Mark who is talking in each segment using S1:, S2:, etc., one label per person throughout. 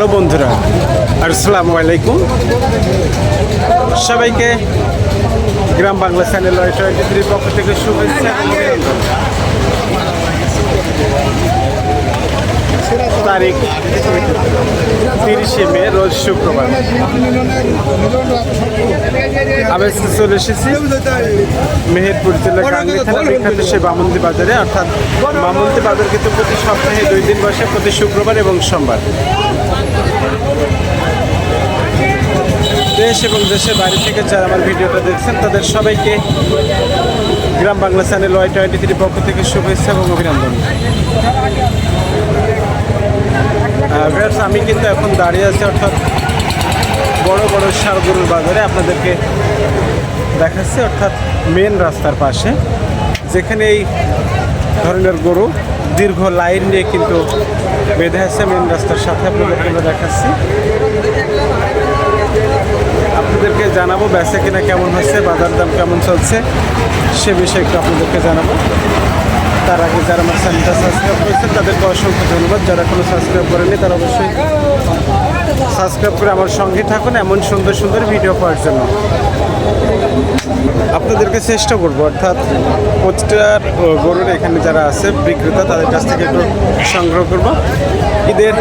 S1: Hello বন্ধুরা আসসালামু আলাইকুম। সবাইকে গ্রাম বাংলা চ্যানেল টোয়েন্টি পক্ষ থেকে শুভেচ্ছা তারিখ তিরিশে মে, রোজ শুক্রবার। আমি চলে এসেছি মেহেরপুর জেলার গাঙ্গি থানা সে বামন্দি বাজারে, অর্থাৎ বামন্দি বাজার কিন্তু প্রতি সপ্তাহে দুই দিন বসে, প্রতি শুক্রবার এবং সোমবার। দেশ এবং দেশের বাইরে থেকে যারা আমার ভিডিওটা দেখছেন, তাদের সবাইকে Gram Bangla channel Y twenty three পক্ষ থেকে শুভেচ্ছা এবং অভিনন্দন। আমি কিন্তু এখন দাঁড়িয়ে আছি অর্থাৎ বড় বড় সারগরুর বাজারে। আপনাদেরকে দেখাচ্ছি অর্থাৎ মেন রাস্তার পাশে, যেখানে এই ধরনের গরু দীর্ঘ লাইন নিয়ে কিন্তু বেঁধে আছে মেন রাস্তার সাথে। আপনাদেরকে আমরা দেখাচ্ছি। আপনাদেরকে জানাব বেচা কিনা কেমন হচ্ছে, বাজার দাম কেমন চলছে, সে বিষয়ে একটু আপনাদেরকে জানাব। তার আগে যারা আমার চ্যানেলটা সাবস্ক্রাইব করেছেন, তাদেরকে অসংখ্য ধন্যবাদ। যারা কোনো সাবস্ক্রাইব করেনি তারা অবশ্যই সাবস্ক্রাইব করে আমার সঙ্গে থাকুন এমন সুন্দর সুন্দর ভিডিও পাওয়ার জন্য। আপনাদেরকে চেষ্টা করব অর্থাৎ প্রতিটার ও, গরুর এখানে যারা আছে বিক্রেতা তাদের কাছ থেকে একটু সংগ্রহ করব। ঈদের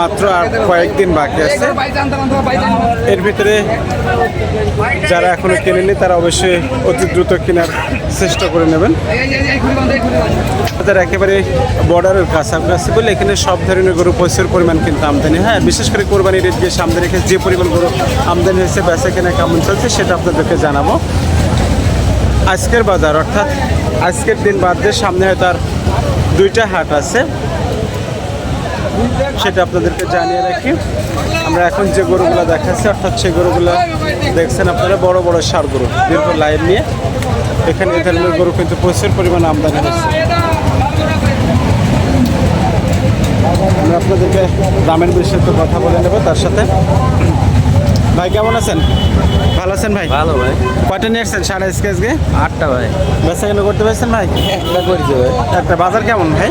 S1: মাত্র আর কয়েকদিন বাকি আছে। এর ভিতরে যারা এখনও কেনেনি তারা অবশ্যই অতি দ্রুত কেনার চেষ্টা করে নেবেন। তাদের একেবারে বর্ডারের কাছাকাছি বলে এখানে সব ধরনের গরু প্রচুর পরিমাণ কিন্তু আমদানি। হয় বিশেষ করে কোরবানির যে সামনে রেখে যে পরিমাণ গরু আমদানি হয়েছে, বেচা কেনা কেমন চলছে সেটা আপনাদেরকে জানাব। আজকের বাজার, অর্থাৎ আজকের দিন বাদ দিয়ে সামনে হয়তো আর দুইটা হাট আছে। সেটা আপনাদেরকে জানিয়ে রাখি। আমরা এখন যে গরুগুলো দেখাচ্ছি, অর্থাৎ সেই গরুগুলো দেখছেন আপনারা, বড় বড় সার গরু, দীর্ঘ লাইন নিয়ে। এখানে এই ধরনের গরু কিন্তু প্রচুর পরিমাণে আমদানি হচ্ছে আমরা আপনাদেরকে দামের বিষয়ে কথা বলে নেব তার সাথে। ভাই কেমন আছেন? ভালো আছেন ভাই?
S2: ভালো ভাই।
S1: কয়টা নিয়ে আসছেন সাড়ে আজকে আজকে
S2: আটটা ভাই।
S1: বেচা কেন করতে পারছেন ভাই?
S2: একটা করেছি ভাই।
S1: একটা বাজার কেমন ভাই?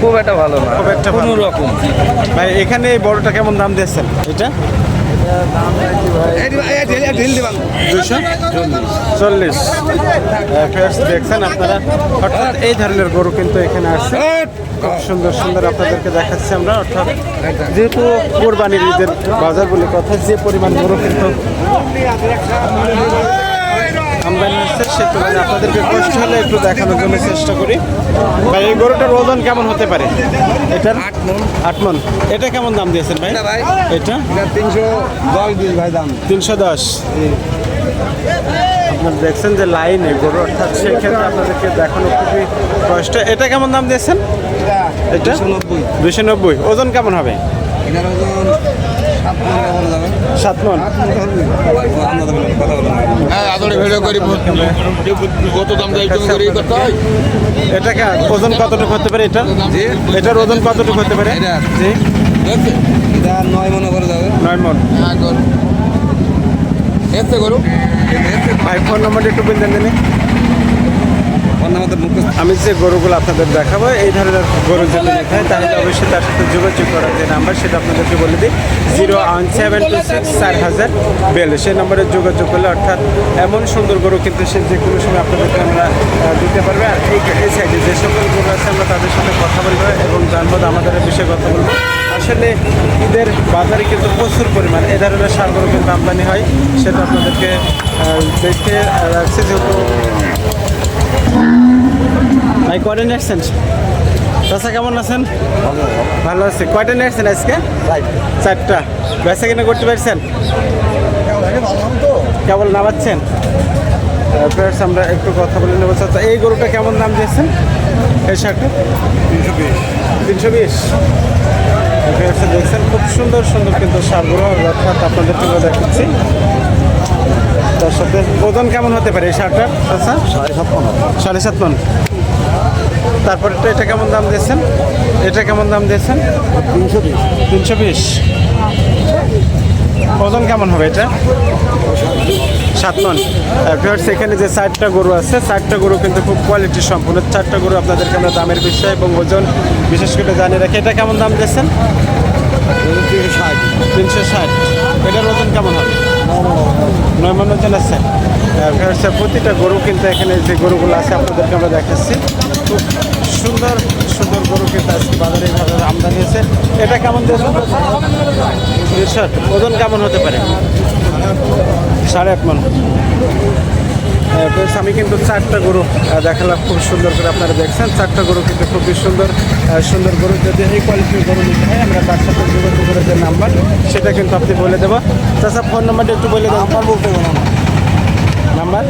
S2: খুব একটা ভালো না।
S1: খুব একটা
S2: কোনো রকম।
S1: ভাই এখানে এই বড়টা কেমন দাম দিয়েছেন? এটা? চল্লিশ। দেখছেন আপনারা? অর্থাৎ এই ধরনের গরু কিন্তু এখানে আসছে। সুন্দর সুন্দর আপনাদেরকে দেখাচ্ছি আমরা, অর্থাৎ যেহেতু কোরবানির ঈদের বাজার বলে কথা, যে পরিমাণ গরু কিন্তু আমদানি হচ্ছে সে তুলনায় আপনাদেরকে কষ্ট হলে একটু দেখানোর জন্য চেষ্টা করি। ভাই এই গরুটার ওজন কেমন হতে পারে? এটার?
S2: আট মন।
S1: আট মন। এটা কেমন দাম দিয়েছেন ভাই?
S2: এটা তিনশো দশ দিন ভাই দাম।
S1: তিনশো দশ। আপনারা দেখছেন যে লাইনে গরু অর্থাৎ সেক্ষেত্রে আপনাদেরকে দেখানো খুবই কষ্ট। এটা কেমন দাম দিয়েছেন? এটা?
S2: দুশো নব্বই।
S1: দুশো নব্বই। ওজন কেমন হবে?
S2: এটার ওজন সাত মন
S3: হ্যাঁ আদরে ভিডিও করি কত দাম করে করতে হয়?
S1: এটা কা- ওজন কতটুকু হতে পারে এটা? এটার ওজন কতটুকু হতে পারে? জি।
S2: এটা নয় মনে করে যাবে।
S1: নয় মন।
S3: হ্যাঁ কর করু
S1: ভাই ফোন নম্বরটা একটু বলতেন দিনে আমি যে গরুগুলো আপনাদের দেখাবো, এই ধরনের গরু যদি হয়, তাহলে অবশ্যই তার সাথে যোগাযোগ করার যে নাম্বার, সেটা আপনাদেরকে বলে দিই। Zero one seven two six চার হাজার বেল সেই নম্বরে যোগাযোগ করলে, অর্থাৎ এমন সুন্দর গরু কিন্তু সে যে কোনো সময় আপনাদেরকে আমরা দিতে পারবে। আর এই এই সাইডে যে সকল গরু আছে, আমরা তাদের সাথে কথা বলব এবং জানব আমাদের বিষয়ে কথা বলব। আসলে ঈদের বাজারে কিন্তু প্রচুর পরিমাণ এ ধরনের সার গরু কিন্তু আমদানি হয়, সেটা আপনাদেরকে দেখে রাখছি যেহেতু ভাই, কয়টা নিয়ে আসছেন? চাষা কেমন আছেন? ভালো আছে। কয়টা নিয়ে আসছেন আজকে? চারটা। বেচা কিনা করতে পারছেন? কেবল নামাচ্ছেন? ফ্রেন্ডস আমরা একটু কথা বলে নেব। চাচা, এই গরুটা কেমন দাম দিয়েছেন? এই শার্টটা? তিনশো বিশ। তিনশো বিশ দেখছেন? খুব সুন্দর সুন্দর কিন্তু সার গরু অর্থাৎ আপনাদের জন্য দেখাচ্ছি। সাথে ওজন কেমন হতে পারে এই শার্টটার? আচ্ছা। সাড়ে সাত মন। সাড়ে সাত মন। তারপরে তো এটা কেমন দাম দিয়েছেন? এটা কেমন দাম দিয়েছেন? তিনশো বিশ। তিনশো বিশ। ওজন কেমন হবে এটা? সাত মন। ফিয়ার্স এখানে যে চারটা গরু আছে চারটা গরু কিন্তু খুব কোয়ালিটি সম্পূর্ণ চারটা গরু আপনাদেরকে আমরা দামের বিষয় এবং ওজন বিশেষ করে জানিয়ে রাখি। এটা কেমন দাম দিয়েছেন?
S2: তিনশো ষাট।
S1: তিনশো ষাট। এটার ওজন কেমন হবে? নয় আছেন আহ, প্রতিটা গরু কিন্তু এখানে যে গরুগুলো আছে আপনাদেরকে আমরা দেখাচ্ছি। খুব সুন্দর সুন্দর গরু কিন্তু আজকে বাজারে এইভাবে আমদানি আছে এটা কেমন ষাট। ওজন কেমন হতে পারে? সাড়ে আট মন। আমি কিন্তু চারটা গরু দেখালাম, খুব সুন্দর করে আপনারা দেখছেন। চারটা গরু কিন্তু খুবই সুন্দর সুন্দর গরু। যদি এই কোয়ালিটির গরু নিতে হয়, আমরা তার সাথে যোগাযোগ করে যে নাম্বার সেটা কিন্তু আপনি বলে দেবো। তাছাড়া ফোন নাম্বারটা একটু বলে দেবো আমার বলতে হবে নাম্বার?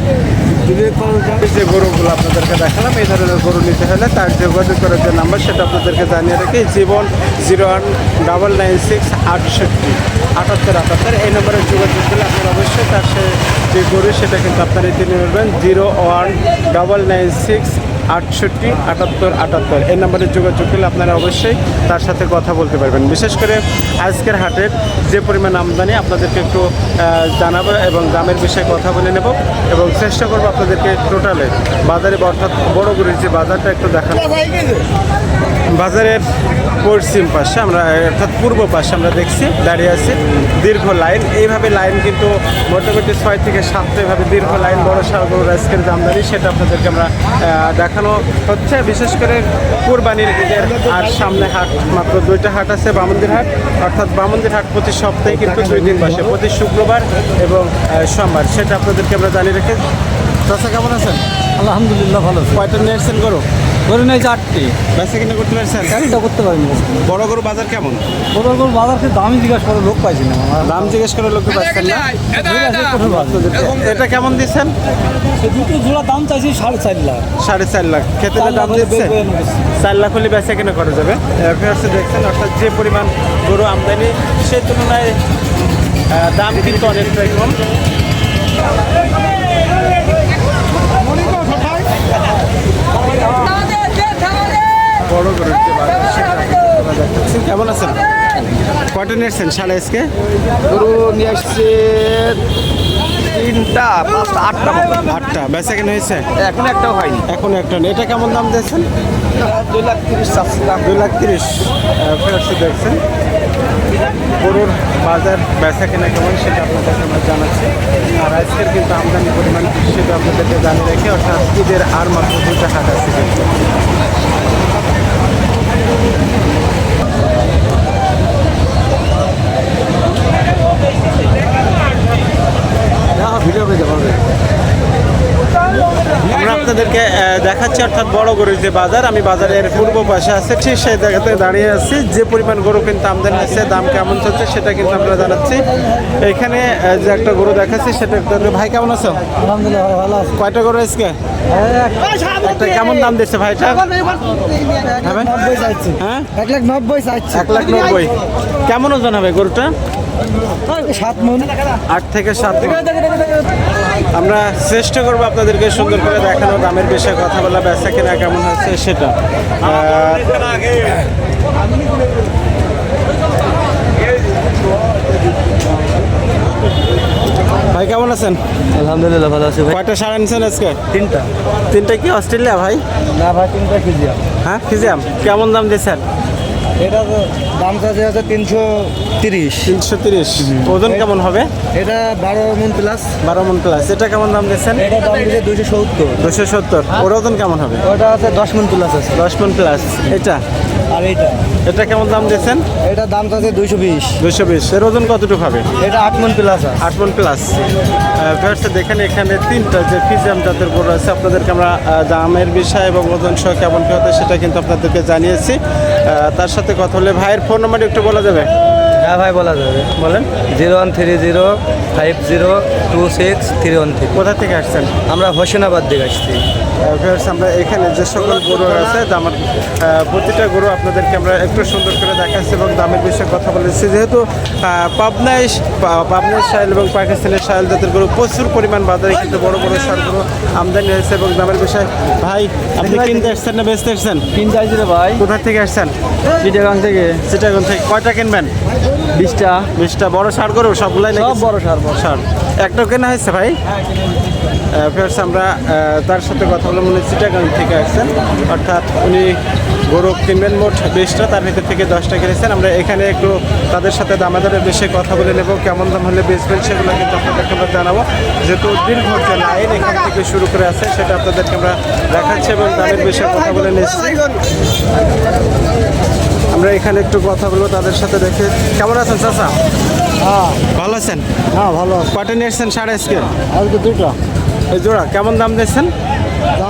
S1: যে গরুগুলো আপনাদেরকে দেখালাম, এই ধরনের গরু নিতে হলে তার যোগাযোগ করার যে নাম্বার, সেটা আপনাদেরকে জানিয়ে রাখি, জীবন zero one double nine six আটষট্টি। আটাত্তর আটাত্তর, এই নম্বরে যোগাযোগ করলে আপনারা অবশ্যই তার সে যে গরু, সেটা কিন্তু আপনারা নিতে নেবেন zero one double nine six আটষট্টি, আটাত্তর আটাত্তর। এই নাম্বারে যোগাযোগ করলে আপনারা অবশ্যই তার সাথে কথা বলতে পারবেন। বিশেষ করে আজকের হাটের যে পরিমাণ আমদানি, আপনাদেরকে একটু জানাব এবং দামের বিষয়ে কথা বলে নেব এবং চেষ্টা করব আপনাদেরকে টোটালে বাজারে অর্থাৎ বড় যে বাজারটা একটু দেখানো বাজারের পশ্চিম পাশে আমরা অর্থাৎ পূর্ব পাশে আমরা দেখছি দাঁড়িয়ে আছি দীর্ঘ লাইন। এইভাবে লাইন কিন্তু মোটামুটি ছয় থেকে সাতটা এভাবে দীর্ঘ লাইন বড় সার গরুর আজকের যে সেটা আপনাদেরকে আমরা দেখানো হচ্ছে। বিশেষ করে কুরবানির ঈদের আর সামনে হাট মাত্র দুইটা হাট আছে বামন্দির হাট। অর্থাৎ বামন্দির হাট প্রতি সপ্তাহে কিন্তু দুই দিন বসে প্রতি শুক্রবার এবং সোমবার। সেটা আপনাদেরকে আমরা জানিয়ে রেখে চাষা কেমন আছেন?
S4: আলহামদুলিল্লাহ ভালো
S1: কয়টা নিয়ে এসছেন গরু?
S4: ধরে নেই চারটি
S1: বেচা কিনা করতে পারছেন?
S4: গাড়িটা করতে পারিনি।
S1: বড় গরু বাজার কেমন?
S4: বড় বড় বাজারকে দামই জিজ্ঞাসা করে লোক পাইছি না।
S1: দাম জিজ্ঞেস করে লোককে পাচ্ছেন না। এটা কেমন দিচ্ছেন?
S4: সে দুটো জোড়া দাম চাইছি সাড়ে চার লাখ।
S1: সাড়ে চার লাখ। খেতে দাম দিচ্ছে। চার লাখ হলে বেচা কেনা করা যাবে। ফেরসে দেখছেন অর্থাৎ যে পরিমাণ গরু আমদানি সেই তুলনায় দাম কিন্তু অনেকটাই কম বড় গরু যে বাজার, সেটা আপনারা দেখাচ্ছি। কেমন আছেন কয়টা নিয়েছেন সাড়ে আজকে?
S2: গরু নিয়ে আসছে তিনটা পাঁচটা আটটা
S1: আটটা। বেচা কেনা হয়েছে?
S2: এখন একটাও হয়নি।
S1: এখন একটা নেই। এটা কেমন দাম দিয়েছেন?
S2: দুই লাখ তিরিশ
S1: দুই লাখ তিরিশ। ফেরত দেখছেন। গরুর বাজার বেচা কেনা কেমন সেটা আপনাদেরকে আমরা জানাচ্ছি। আর আজকের কিন্তু আমদানি পরিমাণ সেটা আপনাদেরকে জানিয়ে রেখে। অর্থাৎ ঈদের আর মাত্র দুটা হাট আছে কিন্তু
S4: ভিডিও পেতে পারবে
S1: আমরা আপনাদেরকে দেখাচ্ছি অর্থাৎ বড় গরুর যে বাজার আমি বাজারের পূর্ব পাশে আছে ঠিক সেই জায়গাতে দাঁড়িয়ে আছি। যে পরিমাণ গরু কিন্তু আমদানি আছে দাম কেমন চলছে সেটা কিন্তু আমরা জানাচ্ছি। এখানে যে একটা গরু দেখাচ্ছি সেটা একটা- ভাই কেমন আছো?
S4: আলহামদুলিল্লাহ ভালো আছে।
S1: কয়টা গরু আজকে? একটা কেমন দাম দিচ্ছে ভাইটা? হ্যাঁ
S4: নব্বই চাইছি।
S1: হ্যাঁ?
S4: এক লাখ নব্বই চাইছি।
S1: এক লাখ নব্বই। কেমন ওজন হবে গরুটা?
S4: সাত মন।
S1: আট থেকে সাত। আমরা চেষ্টা করব আপনাদেরকে সুন্দর করে দেখানো দামের বিষয়ে কথা বলা বেচা কেনা কেমন হচ্ছে সেটা। ভাই কেমন আছেন?
S4: আলহামদুলিল্লাহ ভালো আছি ভাই।
S1: কয়টা সার আনছেন আজকে?
S4: তিনটা।
S1: তিনটা কি অস্ট্রেলিয়া ভাই?
S4: না ভাই তিনটা কেজি
S1: হ্যাঁ ফিজিয়াম। কেমন দাম দিয়েছেন?
S4: এটা দাম চাইছে হচ্ছে তিনশো তিরিশ।
S1: তিনশো তিরিশ। ওজন কেমন হবে?
S4: এটা বারো মন প্লাস
S1: বারো মন প্লাস এটা কেমন দাম দিয়েছেন
S4: এটা দাম দিচ্ছে দুইশো সত্তর।
S1: দুশো সত্তর। ওর ওজন কেমন হবে?
S4: ওটা আছে দশ মন প্লাস আছে।
S1: দশ মন প্লাস এটা?
S4: আর এইটা
S1: এটা কেমন দাম দিয়েছেন
S4: এটা দাম চাইছে দুইশো বিশ।
S1: দুশো বিশ। এর ওজন কতটুকু হবে?
S4: এটা আট মন প্লাস আছে।
S1: আট মন প্লাস ফেরছে দেখেন এখানে তিনটা যে ফিজিয়াম জাতের গরু আছে আপনাদেরকে আমরা দামের বিষয় এবং ওজন সহ কেমন কী হতে সেটা কিন্তু আপনাদেরকে জানিয়েছি। তার সাথে কথা হলে ভাইয়ের ফোন নাম্বার একটু বলা যাবে?
S4: হ্যাঁ ভাই বলা যাবে।
S1: বলেন।
S4: Zero one three zero five zero two six three one three.
S1: কোথা থেকে আসছেন?
S4: আমরা হোসেনাবাদ থেকে আসছি।
S1: ভিউয়ার্স আমরা এখানে যে সকল গরু আছে দামের প্রতিটা গরু আপনাদেরকে আমরা একটু সুন্দর করে দেখাচ্ছি এবং দামের বিষয়ে কথা বলেছি। যেহেতু আহ, পাবনায় সাইল এবং পাকিস্তানের সাইল জাতের গরু প্রচুর পরিমাণ বাজারে কিন্তু বড় বড় সার গরু আমদানি হয়েছে এবং দামের বিষয়ে ভাই আপনি কিনতে আসছেন না বেচতে আসছেন?
S4: চাইছি রে ভাই।
S1: কোথা থেকে আসছেন?
S4: চিটাগাং থেকে।
S1: চিটাগন থেকে। কয়টা কিনবেন?
S4: বিশটা।
S1: বিশটা। বড় সার গরু সবগুলাই
S4: সব বড় সার বড়
S1: সার একটা কেনা হয়েছে ভাই? ফেরস আমরা তার সাথে কথা বলে মনে হচ্ছে চিটাগাং থেকে আসছেন। অর্থাৎ উনি গরু কিনবেন মোট বিশটা, তার ভিতর থেকে দশটা কিনেছেন। আমরা এখানে একটু তাদের সাথে দামাদারের বেশি কথা বলে নেব। কেমন দাম হলে বেচবেন সেগুলো কিন্তু আপনাদেরকে আমরা জানাব। যেহেতু দীর্ঘ যে লাইন এখান থেকে শুরু করে আছে, সেটা আপনাদেরকে আমরা দেখাচ্ছি এবং দামের বিষয়ে কথা বলে নিচ্ছি। আমরা এখানে একটু কথা বলব তাদের সাথে দেখে। কেমন আছেন চাচা?
S4: হ্যাঁ।
S1: ভালো আছেন?
S4: হ্যাঁ ভালো
S1: কয়টা নিয়েছেন সাড়ে আজকে?
S4: আজকে দুটো
S1: এই জোড়া কেমন দাম দিচ্ছেন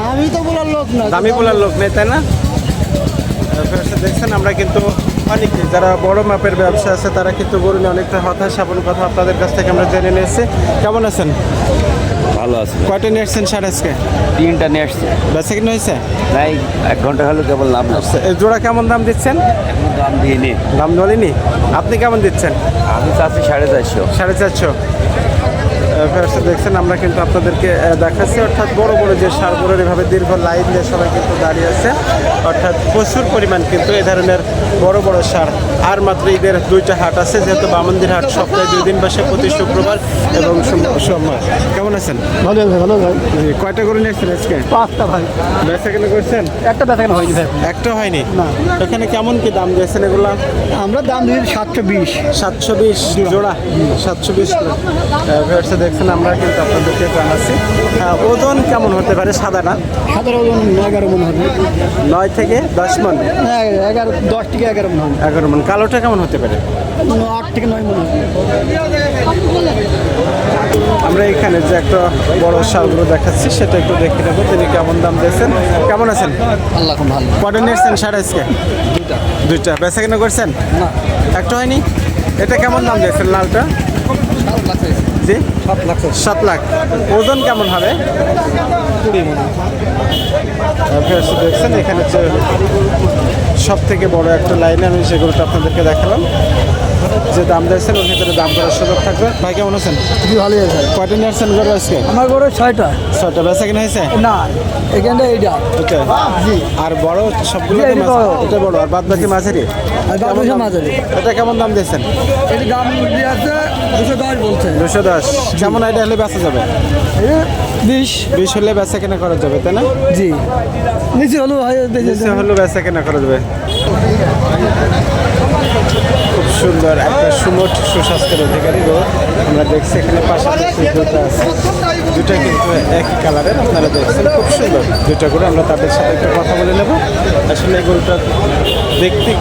S4: আমি তো বলার লোক না
S1: দামি বলার লোক নেই তাই না? দেখছেন আমরা কিন্তু অনেকে যারা বড় মাপের ব্যবসা আছে তারা কিন্তু নিয়ে অনেকটা হতাশ আপন কথা আপনাদের কাছ থেকে আমরা জেনে নিয়েছি। কেমন আছেন?
S5: ভালো আছে।
S1: কয়টা নিয়ে এসছেন সাড়ে আজকে?
S5: তিনটা নিয়ে আসছে।
S1: বেচা কিনে হয়েছে?
S5: নাই এক ঘণ্টা হলো কেবল লাভ আসছে
S1: এই জোড়া কেমন দাম দিচ্ছেন?
S5: দাম দিয়ে নি
S1: দাম বলেনি? আপনি কেমন দিচ্ছেন?
S5: আমি চাচ্ছি সাড়ে চারশো।
S1: সাড়ে চারশো। ব্যবসা দেখছেন আমরা কিন্তু আপনাদেরকে দেখাচ্ছি। অর্থাৎ বড় বড় যে সারগুলোর এভাবে দীর্ঘ লাইন দিয়ে সবাই কিন্তু দাঁড়িয়ে আছে। অর্থাৎ প্রচুর পরিমাণ কিন্তু এ ধরনের বড় বড় সার। আর মাত্র ঈদের দুইটা হাট আছে যেহেতু বামন্দির হাট সপ্তাহে দুই দিন বসে প্রতি শুক্রবার এবং সোম- সোমবার। কেমন আছেন?
S4: ভালো ভালো ভাই।
S1: কয়টা করে নিয়েছেন আজকে?
S4: পাঁচটা ভাই।
S1: বেচা কেনা করছেন?
S4: একটা বেচা কেনা হয়নি ভাই।
S1: একটা হয়নি?
S4: না।
S1: এখানে কেমন কি দাম দিয়েছেন এগুলা?
S4: আমরা দাম দিয়েছি সাতশো বিশ।
S1: সাতশো বিশ জোড়া। সাতশো বিশ দেখছেন আমরা কিন্তু আপনাদেরকে জানাচ্ছি। ওজন কেমন হতে পারে সাদা না?
S4: ওজন এগারো মন হবে।
S1: নয় থেকে দশ মন?
S4: হ্যাঁ, এগারো দশ থেকে এগারো মন হবে।
S1: এগারো মন। কালোটা কেমন হতে পারে?
S4: আট থেকে নয় মন হবে।
S1: আমরা এখানে যে একটা বড় শালগুলো দেখাচ্ছি সেটা একটু দেখে নেব। তিনি কেমন দাম দিয়েছেন? কেমন আছেন?
S4: আল্লাহ ভালো।
S1: কটা নিয়েছেন সাড়ে আজকে? দুইটা। দুইটা। বেচা কিনা করছেন?
S4: না।
S1: একটা হয়নি? এটা কেমন দাম দিয়েছেন লালটা? জি
S4: সাত লাখ।
S1: সাত লাখ। ওজন কেমন হবে?
S4: কুড়ি
S1: দেখছেন এখানে হচ্ছে সব থেকে বড় একটা লাইনে আমি সেগুলোটা আপনাদেরকে দেখালাম। যে দাম দিয়েছেন ওর ভিতরে দাম করার সুযোগ থাকবে। ভাই কেমন আছেন?
S4: খুবই ভালোই আছে।
S1: কয়টা নিয়ে আসছেন গরু আজকে?
S4: আমার গরু ছয়টা।
S1: ছয়টা। বেচা কিনা হয়েছে?
S4: না এখানটা এইটা।
S1: ওটা
S4: জি।
S1: আর বড় সবগুলো
S4: এটা বড়।
S1: আর বাদ বাকি মাঝারি
S4: আর বাদ বাকি মাঝারি।
S1: এটা কেমন দাম দিয়েছেন?
S4: এটি দাম দিয়েছে দুশো দশ বলছে।
S1: দুশো দশ। কেমন আইডিয়া হলে বেচা যাবে?
S4: বিশ।
S1: বিশ হলে বেচা কেনা করা যাবে তাই না?
S4: জি। নিচে হলো হয়
S1: নিচে হলে বেচা কেনা করা যাবে। সুন্দর একটা সুমট সুস্বাস্থ্যের অধিকারী গো। আমরা দেখছি এখানে পাশাপাশি দুটো আছে দুটা কিন্তু একই কালারের আপনারা দেখছেন খুব সুন্দর। দুটা করে আমরা তাদের সাথে একটু কথা বলে নেব। আসলে এই গরুটা দেখতে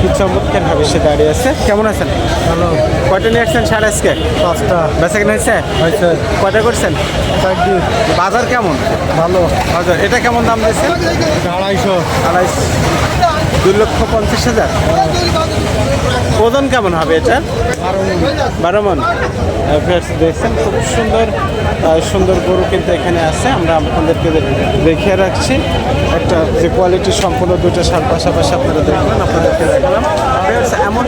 S1: কি চমৎকার ভাবে সে দাঁড়িয়ে আছে। কেমন আছেন? ভালো। কয়টা নিয়ে আসছেন সাড়ে আজকে?
S4: পাঁচটা।
S1: বেচা কেনা হয়েছে?
S4: হয়েছে।
S1: কয়টা করছেন? বাজার কেমন?
S4: ভালো।
S1: বাজার এটা কেমন দাম দিয়েছে
S4: আড়াইশো।
S1: আড়াইশ। দুই লক্ষ পঞ্চাশ হাজার? ওজন কেমন হবে এটা? বারো মন। দেখছেন, খুব সুন্দর সুন্দর গরু কিন্তু এখানে আছে। আমরা আপনাদেরকে দেখিয়ে রাখছি। একটা যে কোয়ালিটি সম্পূর্ণ দুটো সার পাশাপাশি আপনারা দেখবেন আপনাদেরকে দেখালাম। এমন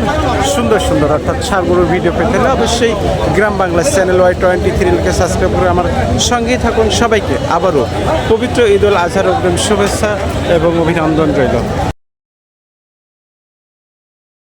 S1: সুন্দর সুন্দর, অর্থাৎ সার গরুর ভিডিও পেতে হলে অবশ্যই Gram Bangla channel Y twenty থ্রিকে subscribe করে আমার সঙ্গেই থাকুন। সবাইকে আবারও পবিত্র ঈদ উল আজহার অগ্রিম শুভেচ্ছা এবং অভিনন্দন রইল।